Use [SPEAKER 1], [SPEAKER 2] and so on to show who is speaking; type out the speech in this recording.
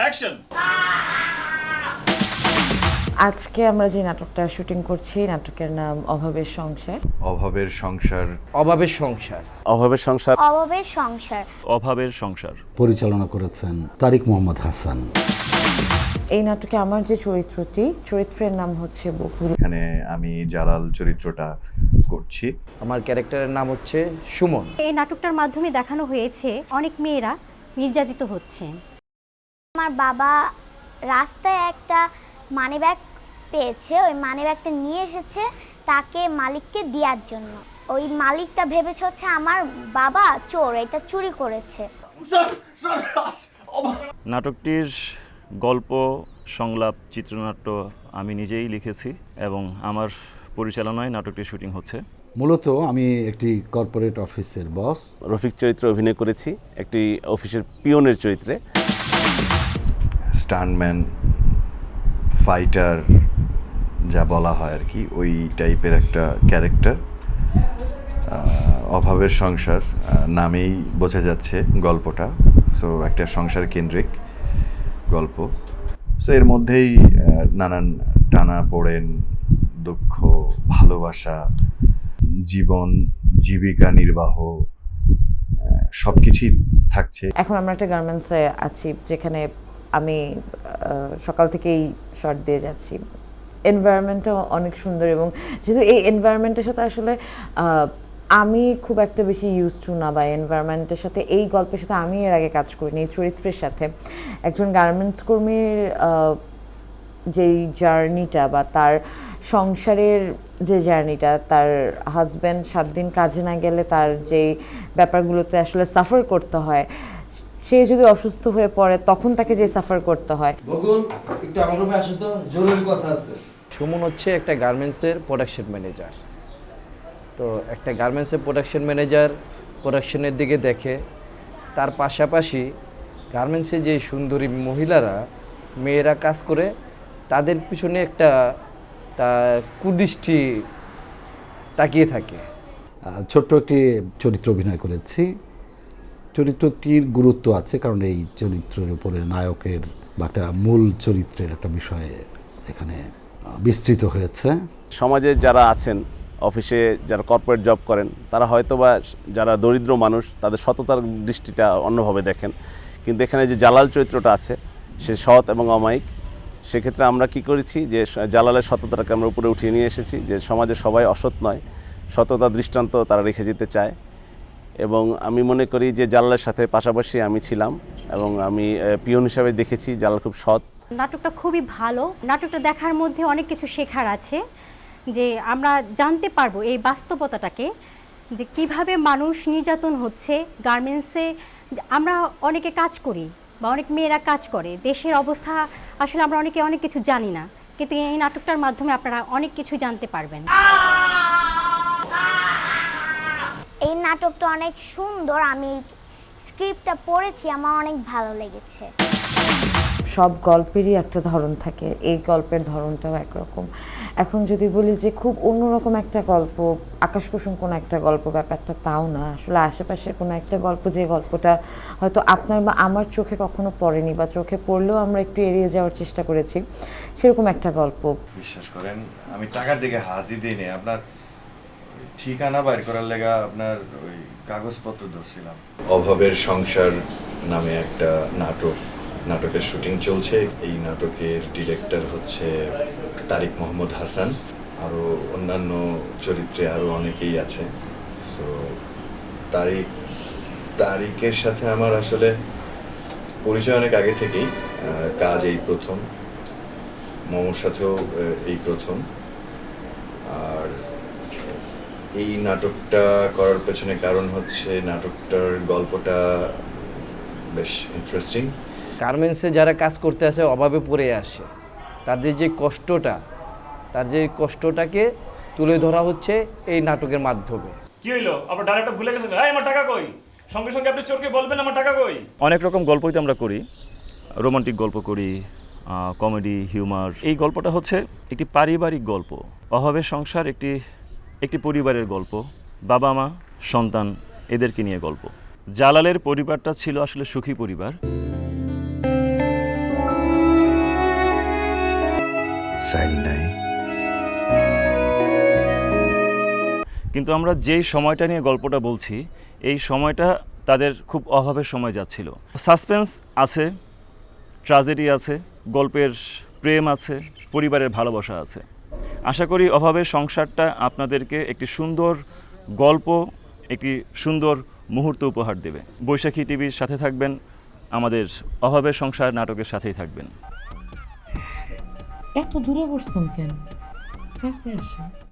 [SPEAKER 1] Action
[SPEAKER 2] আজকে আমরা যে নাটকটা শুটিং করছি নাটকের নাম অভাবের সংসার।
[SPEAKER 3] অভাবের সংসার।
[SPEAKER 4] অভাবের সংসার।
[SPEAKER 5] অভাবের সংসার।
[SPEAKER 6] অভাবের সংসার।
[SPEAKER 1] অভাবের সংসার।
[SPEAKER 7] পরিচালনা করেছেন তারিক মোহাম্মদ হাসান।
[SPEAKER 2] এই নাটকে আমার যে চরিত্রটি চরিত্রের নাম হচ্ছে বকুল।
[SPEAKER 3] এখানে আমি জালাল চরিত্রটা করছি।
[SPEAKER 4] আমার ক্যারেক্টারের নাম হচ্ছে সুমন।
[SPEAKER 8] এই নাটকটার মাধ্যমে দেখানো হয়েছে অনেক মেয়েরা নির্যাতিত হচ্ছে।
[SPEAKER 6] আমার বাবা রাস্তায় একটা মানি ব্যাগ পেয়েছে ওই মানি ব্যাগটা নিয়ে এসেছে তাকে মালিককে দেওয়ার জন্য। ওই মালিকটা ভেবেছে হচ্ছে আমার বাবা চোর এটা চুরি করেছে।
[SPEAKER 1] নাটকটির গল্প সংলাপ চিত্রনাট্য আমি নিজেই লিখেছি এবং আমার পরিচালনায় নাটকটির শুটিং হচ্ছে।
[SPEAKER 7] মূলত আমি একটি কর্পোরেট অফিসের বস
[SPEAKER 5] রফিক চরিত্রে অভিনয় করেছি একটি অফিসের পিয়নের চরিত্রে।
[SPEAKER 3] স্টানম্যান ফাইটার যা বলা হয় আর কি, ওই টাইপের একটা ক্যারেক্টার অভাবের সংসার নামেই বোঝা যাচ্ছে গল্পটা। সো একটা সংসার কেন্দ্রিক গল্প। সো এর মধ্যেই নানান টানা পড়েন, দুঃখ, ভালোবাসা, জীবন, জীবিকা নির্বাহ সব কিছুই থাকছে।
[SPEAKER 2] এখন আমরা একটা গার্মেন্টসে আছি, যেখানে আমি সকাল থেকেই শর্ট দিয়ে যাচ্ছি। এনভায়রনমেন্টও অনেক সুন্দর এবং যেহেতু এই এনভায়রনমেন্টের সাথে আসলে আমি খুব একটা বেশি ইউজ টু না বা এনভায়রনমেন্টের সাথে, এই গল্পের সাথে আমি এর আগে কাজ করিনি, এই চরিত্রের সাথে। একজন গার্মেন্টস কর্মীর যেই জার্নিটা বা তার সংসারের যে জার্নিটা তার হাজব্যান্ড সাত দিন কাজে না গেলে তার যেই ব্যাপারগুলোতে আসলে সাফার করতে হয় সে যদি অসুস্থ হয়ে পড়ে তখন তাকে যে সাফার করতে হয়।
[SPEAKER 9] বকুল একটু আমার রুমে আসো তো জরুরি কথা আছে।
[SPEAKER 4] সুমন হচ্ছে একটা গার্মেন্টসের প্রোডাকশন ম্যানেজার তো একটা গার্মেন্টসের প্রোডাকশন ম্যানেজার প্রোডাকশনের দিকে দেখে তার পাশাপাশি গার্মেন্টসে যে সুন্দরী মহিলারা মেয়েরা কাজ করে তাদের পিছনে একটা তার কুদৃষ্টি তাকিয়ে থাকে।
[SPEAKER 7] ছোট্ট একটি চরিত্র অভিনয় করেছি। চরিত্রটির গুরুত্ব আছে, কারণ এই চরিত্রের উপরে নায়কের বা একটা মূল চরিত্রের একটা বিষয়ে এখানে বিস্তৃত হয়েছে।
[SPEAKER 5] সমাজে যারা আছেন, অফিসে যারা কর্পোরেট জব করেন, তারা হয়তো বা যারা দরিদ্র মানুষ, তাদের সততার দৃষ্টিটা অন্যভাবে দেখেন। কিন্তু এখানে যে জালাল চরিত্রটা আছে, সে সৎ এবং অমায়িক। সেক্ষেত্রে আমরা কি করেছি যে জালালের সততাটাকে আমরা উপরে উঠিয়ে নিয়ে এসেছি যে সমাজে সবাই অসৎ নয়, সততা দৃষ্টান্ত তারা রেখে যেতে চায়। এবং আমি মনে করি যে জালালের সাথে পাশাপাশি আমি ছিলাম এবং আমি পিয়ন হিসাবে দেখেছি, জালাল খুব সৎ।
[SPEAKER 8] নাটকটা খুবই ভালো। নাটকটা দেখার মধ্যে অনেক কিছু শেখার আছে যে আমরা জানতে পারব এই বাস্তবতাটাকে যে কীভাবে মানুষ নির্যাতন হচ্ছে গার্মেন্টসে। আমরা অনেকে কাজ করি বা অনেক মেয়েরা কাজ করে। দেশের অবস্থা আসলে আমরা অনেকে অনেক কিছু জানি না। কিন্তু এই নাটকটার মাধ্যমে আপনারা অনেক কিছু জানতে পারবেন।
[SPEAKER 6] নাটকটা অনেক সুন্দর আমি স্ক্রিপ্টটা পড়েছি আমার অনেক ভালো লেগেছে।
[SPEAKER 2] সব গল্পেরই একটা ধরন থাকে এই গল্পের ধরনটাও একরকম। এখন যদি বলি যে খুব অন্যরকম একটা গল্প আকাশকুসুম কোনো একটা গল্প ব্যাপারটা তাও না। আসলে আশেপাশের কোনো একটা গল্প যে গল্পটা হয়তো আপনার বা আমার চোখে কখনো পড়েনি বা চোখে পড়লেও আমরা একটু এড়িয়ে যাওয়ার চেষ্টা করেছি সেরকম একটা গল্প।
[SPEAKER 3] বিশ্বাস করেন আমি টাকার দিকে হাতই দিই নি আপনার ঠিকানা বাইর করার লেগা আপনার ওই কাগজপত্র ধরছিলাম। অভাবের সংসার নামে একটা নাটক, নাটকের শুটিং চলছে। এই নাটকের ডিরেক্টর হচ্ছে তারিক মোহাম্মদ হাসান। আরও অন্যান্য চরিত্রে আরও অনেকেই আছে। সো তারিক, তারিকের সাথে আমার আসলে পরিচয় অনেক আগে থেকেই। কাজ এই প্রথম। মোমোর সাথেও এই প্রথম। এই নাটকটা করার পেছনে কারণ হচ্ছে নাটকটার গল্পটা বেশ ইন্টারেস্টিং
[SPEAKER 4] গার্মেন্টসে যারা কাজ করতে আসে অভাবে পড়ে আসে। তাদের যে কষ্টটা তার যে কষ্টটাকে তুলে ধরা হচ্ছে এই নাটকের মাধ্যমে।
[SPEAKER 1] কি হইল? আবার ডাইরেক্টর ভুলে গেছেন? এই আমার টাকা কই? সঙ্গে সঙ্গে আপনি চোরকে বলবেন আমার টাকা কই? অনেক রকম গল্পই তো আমরা করি। রোমান্টিক গল্প করি কমেডি হিউমার। এই গল্পটা হচ্ছে একটি পারিবারিক গল্প। অভাবের সংসার একটি একটি পরিবারের গল্প বাবা মা সন্তান এদেরকে নিয়ে গল্প। জালালের পরিবারটা ছিল আসলে সুখী পরিবার। কিন্তু আমরা যেই সময়টা নিয়ে গল্পটা বলছি এই সময়টা তাদের খুব অভাবের সময় যাচ্ছিল। সাসপেন্স আছে ট্রাজেডি আছে গল্পের প্রেম আছে পরিবারের ভালোবাসা আছে। আশা করি অভাবের সংসারটা আপনাদেরকে একটি সুন্দর গল্প, একটি সুন্দর মুহূর্ত উপহার দেবে। বৈশাখী টিভির সাথে থাকবেন, আমাদের অভাবের সংসার নাটকের সাথেই থাকবেন।
[SPEAKER 10] এত দূরে বসতেন কেন? কাছে আসো